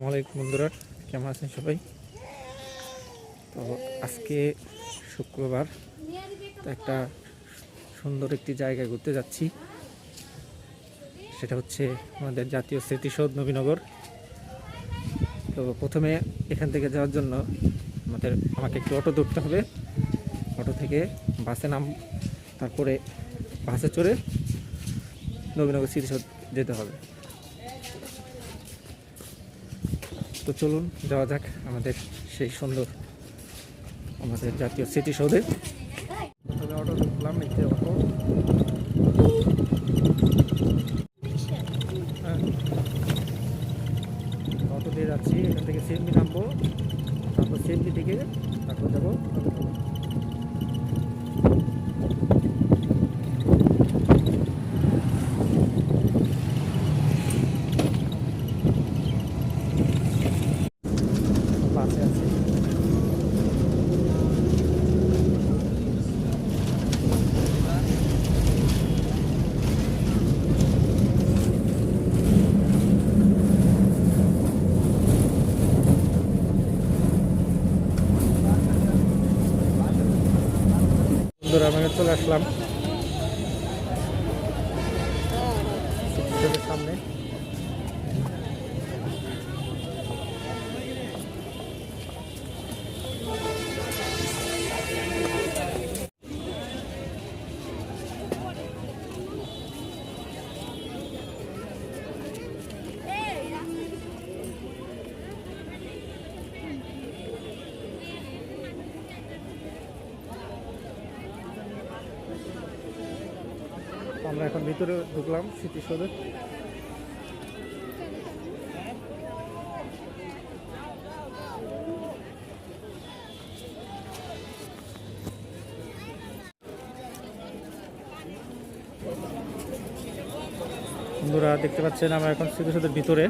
আসসালামাইকুম বন্ধুরা, কেমন আছেন সবাই? তো আজকে শুক্রবার একটা সুন্দর একটি জায়গায় ঘুরতে যাচ্ছি। সেটা হচ্ছে আমাদের জাতীয় স্মৃতিসৌধ নবীনগর। তো প্রথমে এখান থেকে যাওয়ার জন্য আমাদের, আমাকে একটু অটো ধরতে হবে। অটো থেকে বাসে নাম, তারপরে বাসে চড়ে নবীনগর স্মৃতিসৌধ যেতে হবে। তো চলুন, যাওয়া যাক আমাদের সেই সুন্দর আমাদের জাতীয় স্মৃতিসৌধে অটো হ্যাঁ। অটো দিয়ে যাচ্ছি, এখান থেকে সিএমবি নামবো, তারপর সিএমবি থেকে তারপর যাব বাসে আছে বন্ধুরা আমি চলে আসলাম স্টেশনের সামনে। আমরা এখন ভিতরে ঢুকলাম স্মৃতিসৌধে। বন্ধুরা, দেখতে পাচ্ছেন আমরা এখন স্মৃতিসৌধের ভিতরে।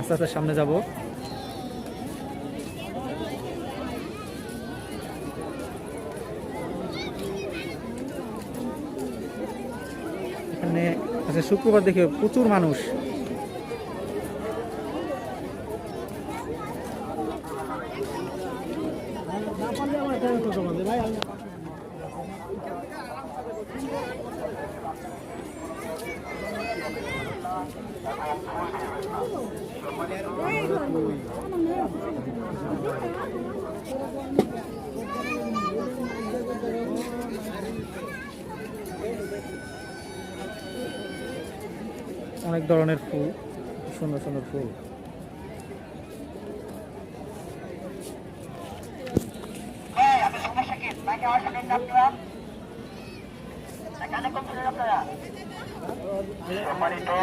আস্তে সামনে যাব এখানে আচ্ছা শুক্রবার দেখে প্রচুর মানুষ। অনেক ধরনের ফুল সুন্দর সুন্দর ফুল।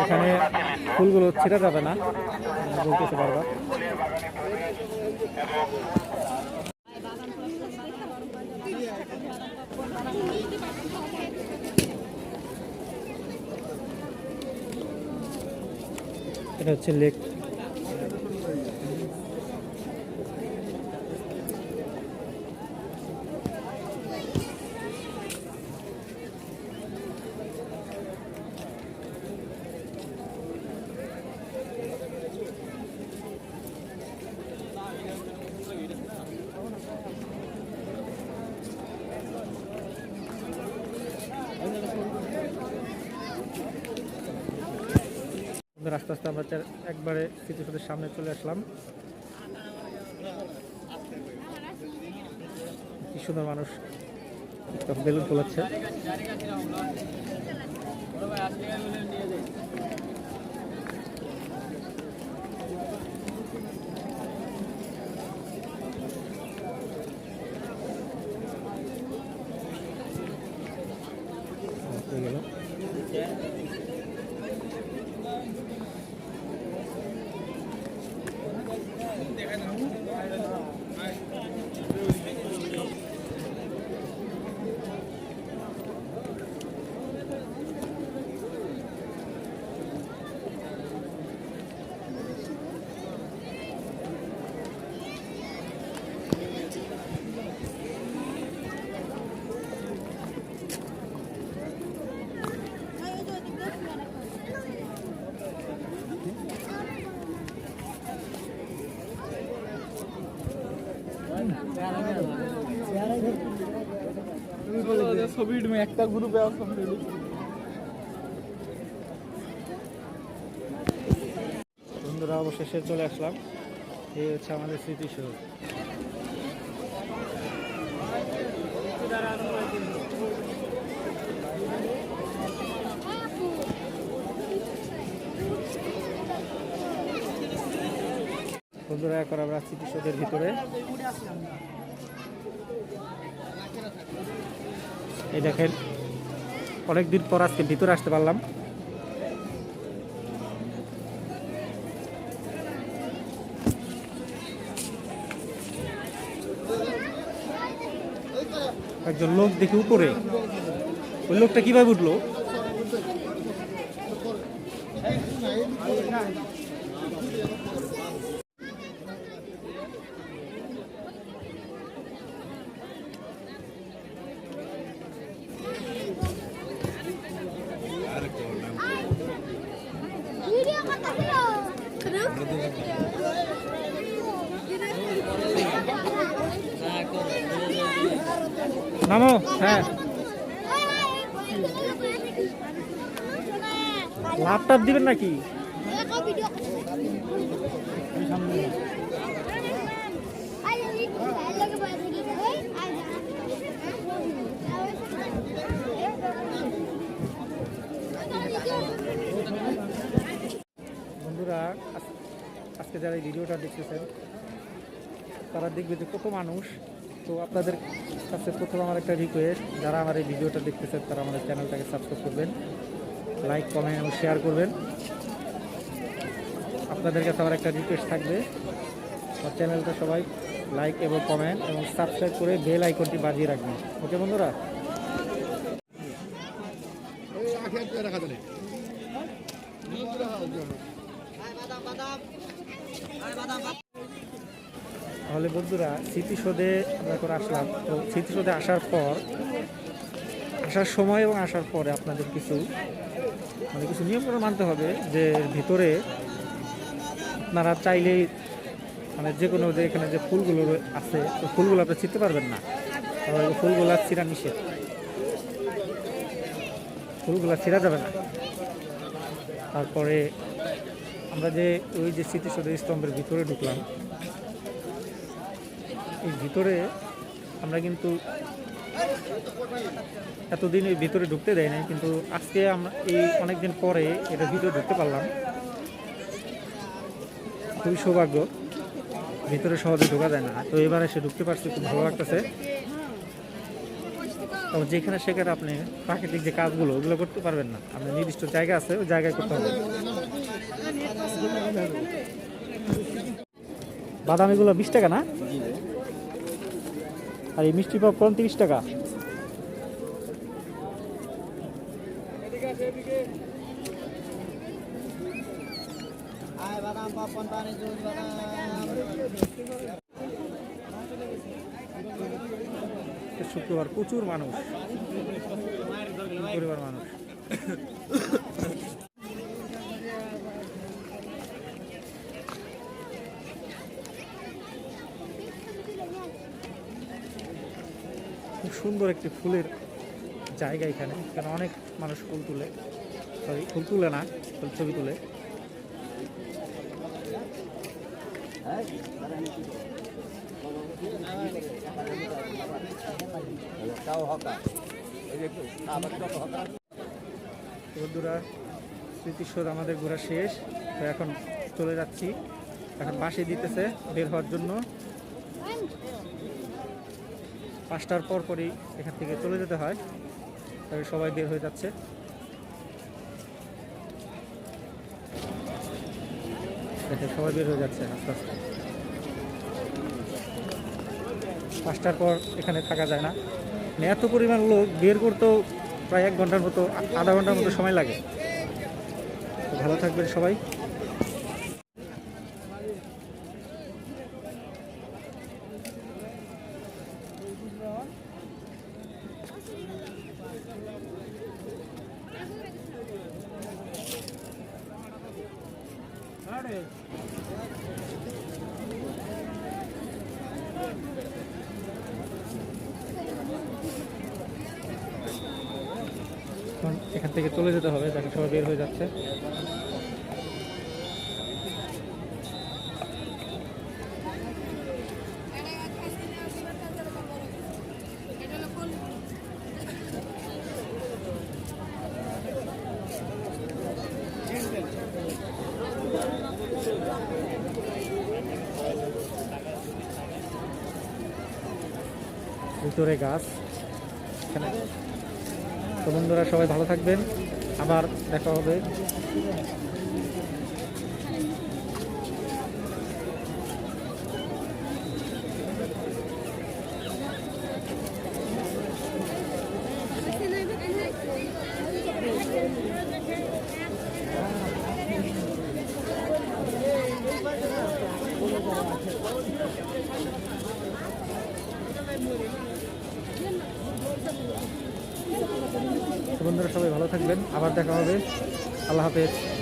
এখানে ফুলগুলো ছেড়ে যাবে না বলতেছে বারবার। এটা হচ্ছে লেক। আস্তে আস্তে আমরা একবারে কিছু সামনে চলে আসলাম। কি সুন্দর মানুষ। বেলুন ফোলাচ্ছে ছবি উঠবে একটা গ্রুপে কমপ্লিট বন্ধুরা, অবশেষে চলে আসলাম। এই হচ্ছে আমাদের স্মৃতিসৌধ বন্ধুরা, এখন আমরা স্মৃতিসৌধের ভিতরে। এই দেখেন অনেক অনেকদিন পর আজকে ভিতরে আসতে পারলাম। একজন লোক দেখি উপরে। ওই লোকটা কীভাবে উঠল? নামো। হ্যাঁ। ল্যাপটপ দিবেন নাকি? বন্ধুরা, আজ- আজকে যারা এই ভিডিওটা দেখতেছেন, তারা দেখবে যে কত মানুষ তো আপনাদের কাছে প্রথম আমার একটা রিকোয়েস্ট যারা আমার এই ভিডিওটা দেখতেছেন, তারা আমাদের চ্যানেলটাকে সাবস্ক্রাইব করবেন লাইক কমেন্ট এবং শেয়ার করবেন। আপনাদের কাছে আমার একটা রিকোয়েস্ট থাকবে। আমার চ্যানেলটা সবাই লাইক এবং কমেন্ট এবং সাবস্ক্রাইব করে বেল আইকনটি বাজিয়ে রাখবেন। ওকে বন্ধুরা তাহলে বন্ধুরা স্মৃতিসৌধে আমরা এখন আসলাম। তো স্মৃতিসৌধে আসার পর, আসার সময় এবং আসার পরে আপনাদের কিছু মানে কিছু নিয়মগুলো মানতে হবে যে ভিতরে আপনারা চাইলেই মানে যে কোনো যে এখানে যে ফুলগুলো আছে ওই ফুলগুলো আপনি চিনতে পারবেন না। ফুলগুলো ছিঁড়া নিষেধ। ফুলগুলো ছিঁড়া যাবে না। তারপরে আমরা যে ওই যে স্মৃতিসৌধ স্তম্ভের ভিতরে ঢুকলাম এই ভিতরে আমরা কিন্তু এতদিন এই ভিতরে ঢুকতে দেয় নাই, কিন্তু আজকে আমরা এই অনেকদিন পরে এটা ভিতরে ঢুকতে পারলাম। খুবই সৌভাগ্য, ভিতরে সহজে ঢোকা যায় না। তো এবার এসে ঢুকতে পারছি, খুব ভালো লাগতেছে। তো যেখানে সেখানে আপনি প্রাকৃতিক যে কাজগুলো, ওগুলো করতে পারবেন না। আপনার নির্দিষ্ট জায়গা আছে, ওই জায়গায় করতে হবে। বাদামিগুলো বিশ টাকা না? আর এই মিষ্টি পপকর্ন তিরিশ টাকা। শুক্রবার প্রচুর মানুষ। পরিবার মানুষ। সুন্দর একটি ফুলের জায়গা এখানে এখানে অনেক মানুষ ফুল তুলে। সরি ফুল তুলে না, ফুল ছবি তুলে। বন্ধুরা, স্মৃতিসৌধ আমাদের ঘোরা শেষ। তো এখন চলে যাচ্ছি। এখন বাসে দিতেছে, বের হওয়ার জন্য। পাঁচটার পর পরই এখান থেকে চলে যেতে হয়। তবে সবাই বের হয়ে যাচ্ছে। দেখে সবাই বের হয়ে যাচ্ছে আস্তে আস্তে। পাঁচটার পর এখানে থাকা যায় না। মানে এত পরিমাণ লোক, বের করতেও প্রায় এক ঘণ্টার মতো, আধা ঘণ্টার মতো সময় লাগে। ভালো থাকবেন সবাই। থেকে চলে যেতে হবে দেখেন সবাই বের হয়ে যাচ্ছে। ভিতরে গাছ এখানে। তো বন্ধুরা সবাই ভালো থাকবেন। আবার দেখা হবে। তো বন্ধুরা সবাই ভালো থাকবেন। আবার দেখা হবে। আল্লাহ হাফেজ।